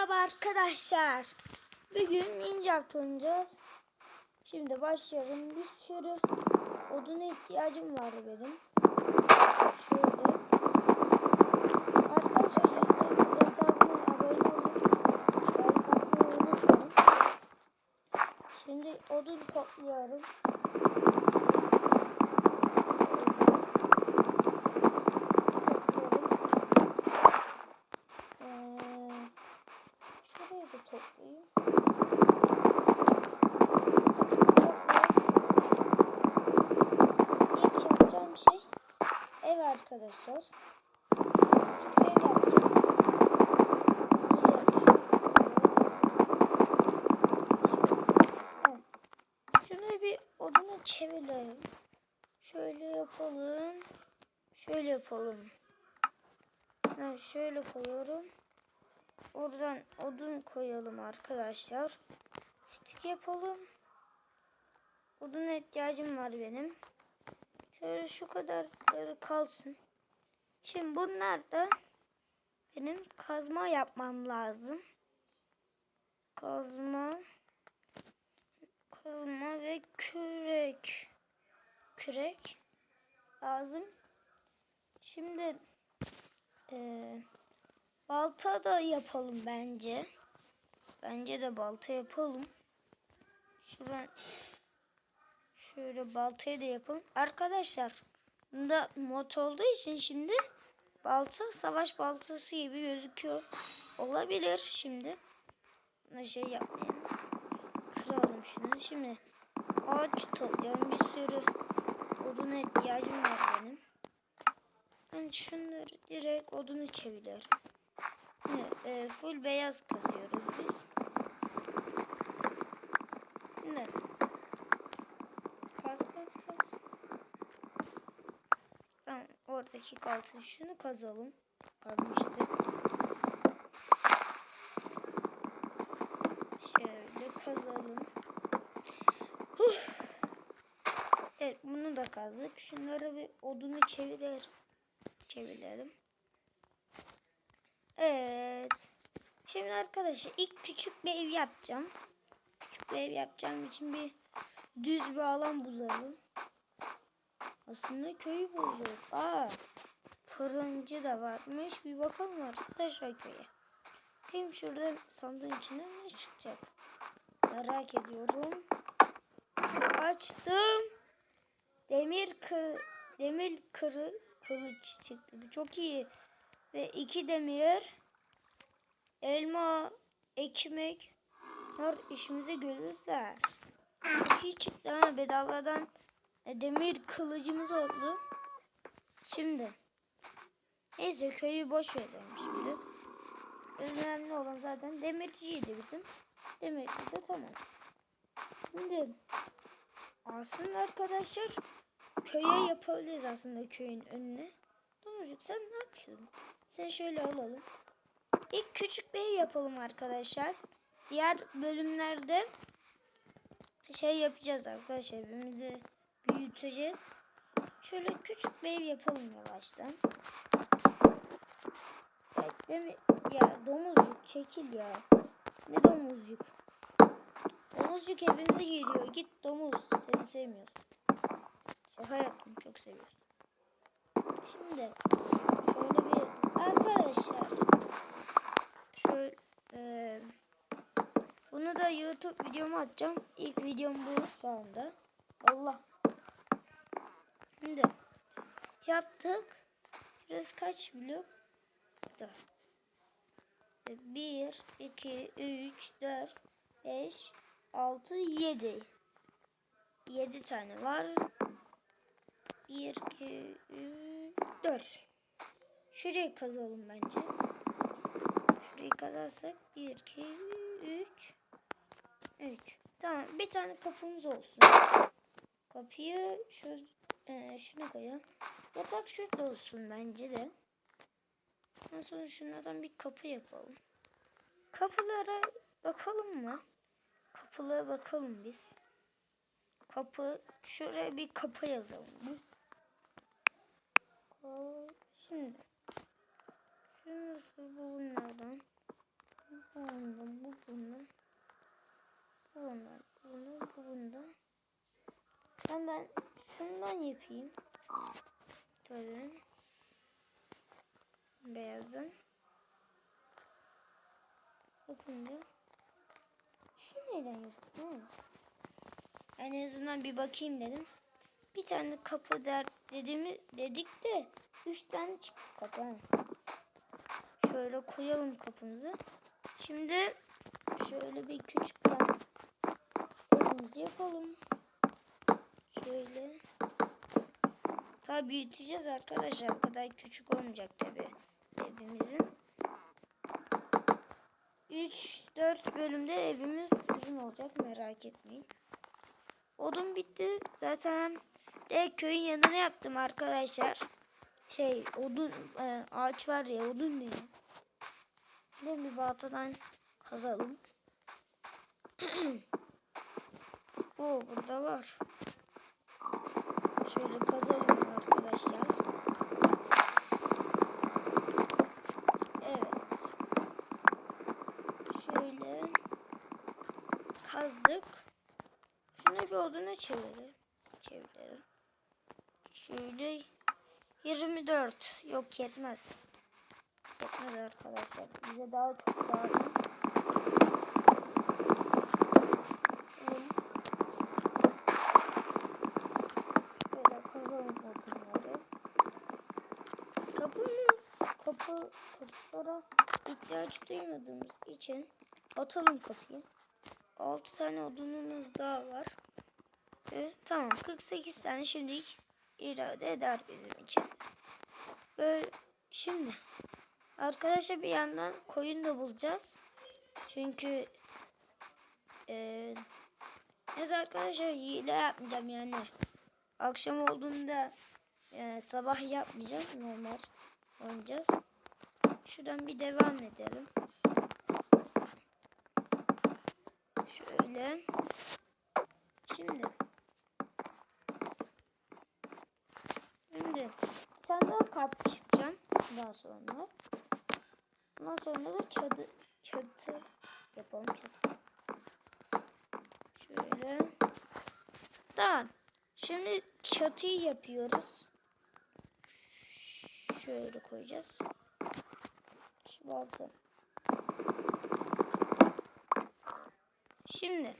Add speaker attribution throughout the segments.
Speaker 1: Merhaba arkadaşlar. Bugün Minecraft oynayacağız. Şimdi başlayalım. Bir sürü oduna ihtiyacım var benim. Şöyle. Arkadaşlar. Şimdi odun topluyorum. Ee, şurayı da toplayayım. İlk yapacağım şey ev arkadaşlar. Şunu bir oduna çevirelim. Şöyle yapalım. Şöyle yapalım. Ben şöyle koyuyorum. Oradan odun koyalım arkadaşlar. Stik yapalım. Oduna ihtiyacım var benim. Şöyle şu kadarları kalsın. Şimdi bunlar da benim kazma yapmam lazım. Kazma kazma ve kürek kürek lazım. Şimdi ee, balta da yapalım bence. Bence de balta yapalım. Şuradan şöyle baltayı da yapalım. Arkadaşlar bunda mod olduğu için şimdi balta savaş baltası gibi gözüküyor. Olabilir şimdi. Buna şey yapmayalım. Kıralım şunu. Şimdi ağaç toplayalım. Bir sürü oduna ihtiyacım var benim. Ben şunları direkt odunu çeviriyorum. Şimdi, e, full beyaz kazıyoruz biz. Şimdi kaz kaz kaz. Oradaki kalsın. Şunu kazalım. Kazmıştık. Şöyle kazalım. Huh. Evet bunu da kazdık. Şunları bir odunu çevirelim çevirelim. Evet. Şimdi arkadaşlar ilk küçük bir ev yapacağım. Küçük bir ev yapacağım için bir düz bir alan bulalım. Aslında köyü bulduk. Aa, fırıncı da varmış. Bir bakalım arkadaşlar köye. Bakayım şurada sandığın içine ne çıkacak. Merak ediyorum. Açtım. Demir kır, demir kırı kılıç çıktı. Bu çok iyi. Ve iki demir, elma, ekmek bunlar işimize görürler. Çok iyi çıktı ha bedavadan demir kılıcımız oldu. Şimdi neyse köyü boş verelim şimdi. Önemli olan zaten demirciydi bizim. Demirci de tamam. Şimdi aslında arkadaşlar köye yapabiliriz aslında köyün önüne. Domuzcuk sen ne yapıyorsun? Sen şöyle alalım. İlk küçük bir ev yapalım arkadaşlar. Diğer bölümlerde şey yapacağız arkadaşlar. Evimizi büyüteceğiz. Şöyle küçük bir ev yapalım yavaştan. Bekle Ya domuzcuk çekil ya. Ne domuzcuk? Domuzcuk evimize geliyor. Git domuz. Seni sevmiyoruz. Şaka yaptım. Çok seviyorsun. Şimdi şöyle bir arkadaşlar şöyle e, bunu da YouTube videomu atacağım. İlk videom bu şu anda. Allah. Şimdi yaptık. Burası kaç blok? 4. 1, 2, 3, 4, 5, 6, 7. 7 tane var. 1, 2, 3, 4. Şurayı kazalım bence. Şurayı kazarsak 1, 2, 3, 3. Tamam bir tane kapımız olsun. Kapıyı şu, ee, şunu koyalım. Yatak şurada olsun bence de. Ondan sonra şunlardan bir kapı yapalım. Kapılara bakalım mı? Kapılara bakalım biz. Kapı. Şuraya bir kapı yazalım biz. Şimdi. Şurası bu bunlardan. Bu bundan, bu bundan. Bu bundan, bu bundan, bu bundan beyazdan yapayım. Tabii. Beyazdan. Yapınca. Şu neyden yaptım? En azından bir bakayım dedim. Bir tane kapı der dediğimi dedik de üç tane çıktı kapı. Şöyle koyalım kapımızı. Şimdi şöyle bir küçük evimizi yapalım. Şöyle. Tabii büyüteceğiz arkadaşlar. Bu kadar küçük olmayacak tabii evimizin. 3-4 bölümde evimiz uzun olacak merak etmeyin. Odun bitti. Zaten de köyün yanına yaptım arkadaşlar. Şey odun e, ağaç var ya odun diye. Ne bir baltadan kazalım. o burada var. Şöyle kazalım arkadaşlar. Evet. Şöyle kazdık. Şunu bir oduna çevirelim. Çevirelim. Şöyle 24. Yok yetmez. Yetmez arkadaşlar. Bize daha çok lazım. Şöyle Böyle kazalım odunları. Kapımız, kapı, kapılara ihtiyaç duymadığımız için atalım kapıyı. 6 tane odunumuz daha var. Ve tamam 48 tane şimdi irade eder bizim için. Ve şimdi arkadaşlar bir yandan koyun da bulacağız. Çünkü eee neyse arkadaşlar hile yapmayacağım yani. Akşam olduğunda e, sabah yapmayacağım. Normal oynayacağız. Şuradan bir devam edelim. Şöyle. Şimdi. Şimdi bir tane daha kap çıkacağım. Daha sonra. Ondan sonra da çadı, çatı yapalım çatı. Şöyle. Tamam. Şimdi çatıyı yapıyoruz. Şöyle koyacağız. Balta. Şimdi.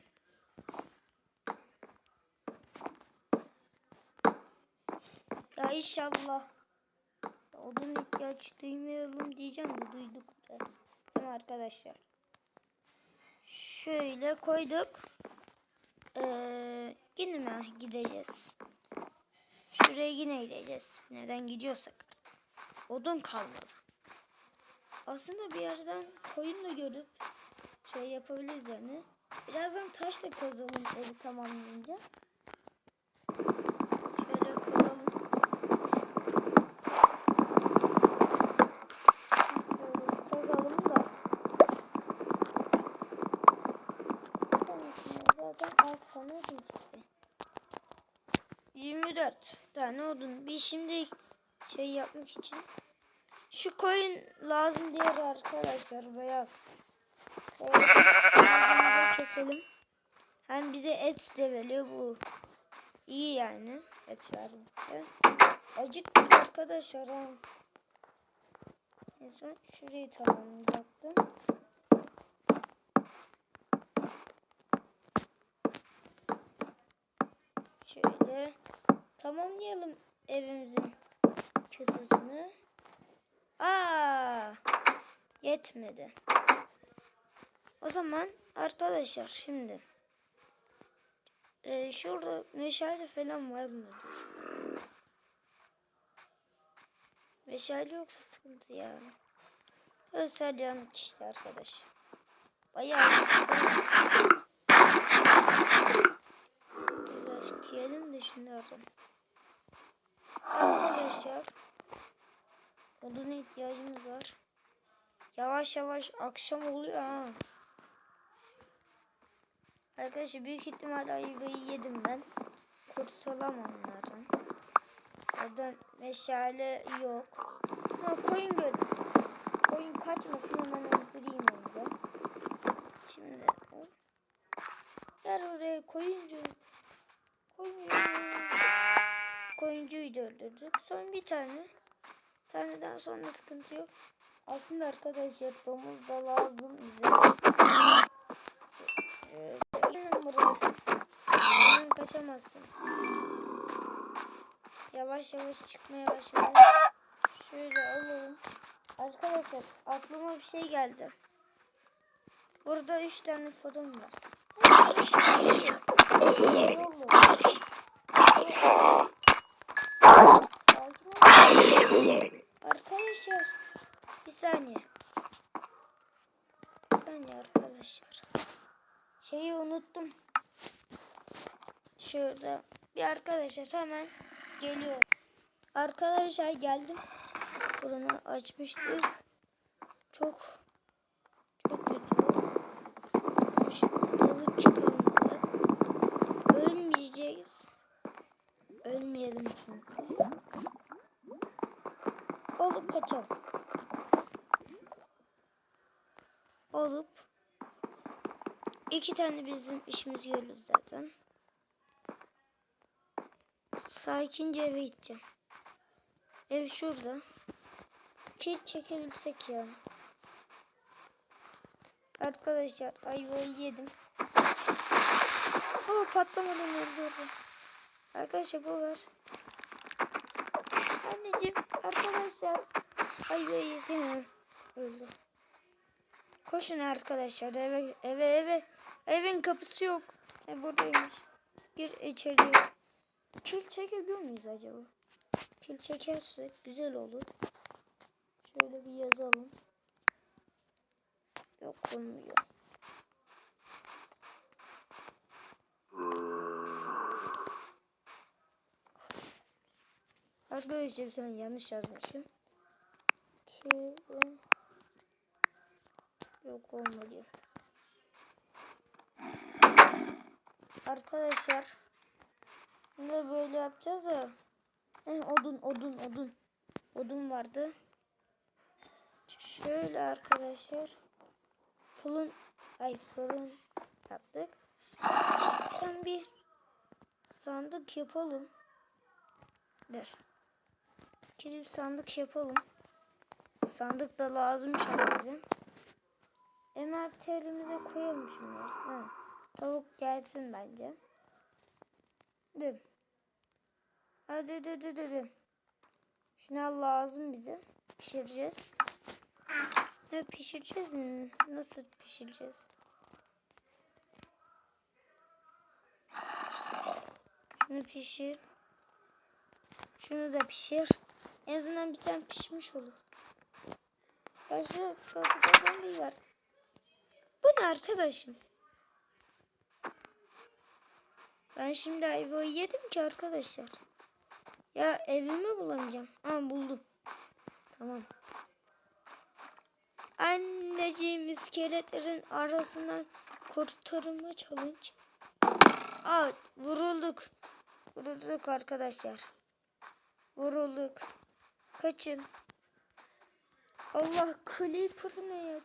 Speaker 1: Ya inşallah odun ihtiyaç duymayalım diyeceğim de duyduk mi arkadaşlar? Şöyle koyduk. Ee, yine mi gideceğiz? Şuraya yine gideceğiz. Neden gidiyorsak. Odun kalmadı. Aslında bir yerden koyun da görüp şey yapabiliriz yani. Birazdan taş da kazalım evi tamamlayınca. Şöyle kazalım. Şöyle kazalım da. Zaten alt çıktı. 24 tane odun. Bir şimdi şey yapmak için. Şu koyun lazım diğer arkadaşlar beyaz. Keselim. Hem bize et de veriyor bu. İyi yani et vermekte. Acıktık arkadaşlar ha. En son şurayı tamamlayacaktım. Şöyle tamamlayalım evimizin çatısını. Aa, yetmedi. O zaman arkadaşlar şimdi e, şurada meşale falan var mı? Meşale yoksa sıkıntı ya. Örsel yanık işte arkadaş. Bayağı Biraz yiyelim de şunlardan. Arkadaşlar oduna ihtiyacımız var. Yavaş yavaş akşam oluyor ha. Arkadaşlar büyük ihtimalle ayvayı yedim ben. Kurtulamam onlardan. Oradan meşale yok. Ha koyun gördüm. Koyun kaçmasın hemen öldüreyim onu da. Şimdi Gel oraya koyuncu. Koyun. sonuncuyu da öldürdük. Son bir tane. Taneden sonra sıkıntı yok. Aslında arkadaşlar domuz da lazım bize. Gelin kaçamazsınız. Yavaş yavaş çıkmaya başladı. Şöyle alalım. Arkadaşlar aklıma bir şey geldi. Burada üç tane fodum var. Ne olun. Arkadaşlar bir saniye. Bir saniye arkadaşlar. Şeyi unuttum. Şurada bir arkadaşlar hemen geliyor. Arkadaşlar geldim. Buranı açmıştık. Çok çok kötü. Dalıp çıkalım. Ölmeyeceğiz. Ölmeyelim çünkü. Olup kaçalım. Olup iki tane bizim işimizi görürüz zaten. Sakince eve gideceğim. Ev şurada. Kill çekebilsek ya. Arkadaşlar ayvayı yedim. Ama patlamadan öldürdüm. Arkadaşlar bu var. Anneciğim arkadaşlar ayvayı yedim. Öldü. Koşun arkadaşlar eve eve eve. Evin kapısı yok. E buradaymış. Gir içeriye. Kil çekebiliyor muyuz acaba? Kil çekersek güzel olur. Şöyle bir yazalım. Yok olmuyor. Arkadaşlar saniye yanlış yazmışım. Ki yok olmuyor. Arkadaşlar Şimdi böyle yapacağız ya. Heh, odun odun odun. Odun vardı. Şöyle arkadaşlar. Fırın ay fırın yaptık. Ben bir sandık yapalım. Dur. Gidip sandık yapalım. Sandık da lazım şu an bize. Emerterimize koyalım şunları. Ha. Tavuk gelsin bence. Dur. Hadi dur dur dur. dur. Şunlar lazım bize. Pişireceğiz. Ne pişireceğiz? Nasıl pişireceğiz? Şunu pişir. Şunu da pişir. En azından bir tane pişmiş olur. Başka çok bir var. Bu ne arkadaşım? Ben şimdi ayvayı yedim ki arkadaşlar. Ya evimi bulamayacağım. Aa buldum. Tamam. Anneciğim iskeletlerin arasından kurtarma challenge. Aa vurulduk. Vurulduk arkadaşlar. Vurulduk. Kaçın. Allah Creeper ne ya?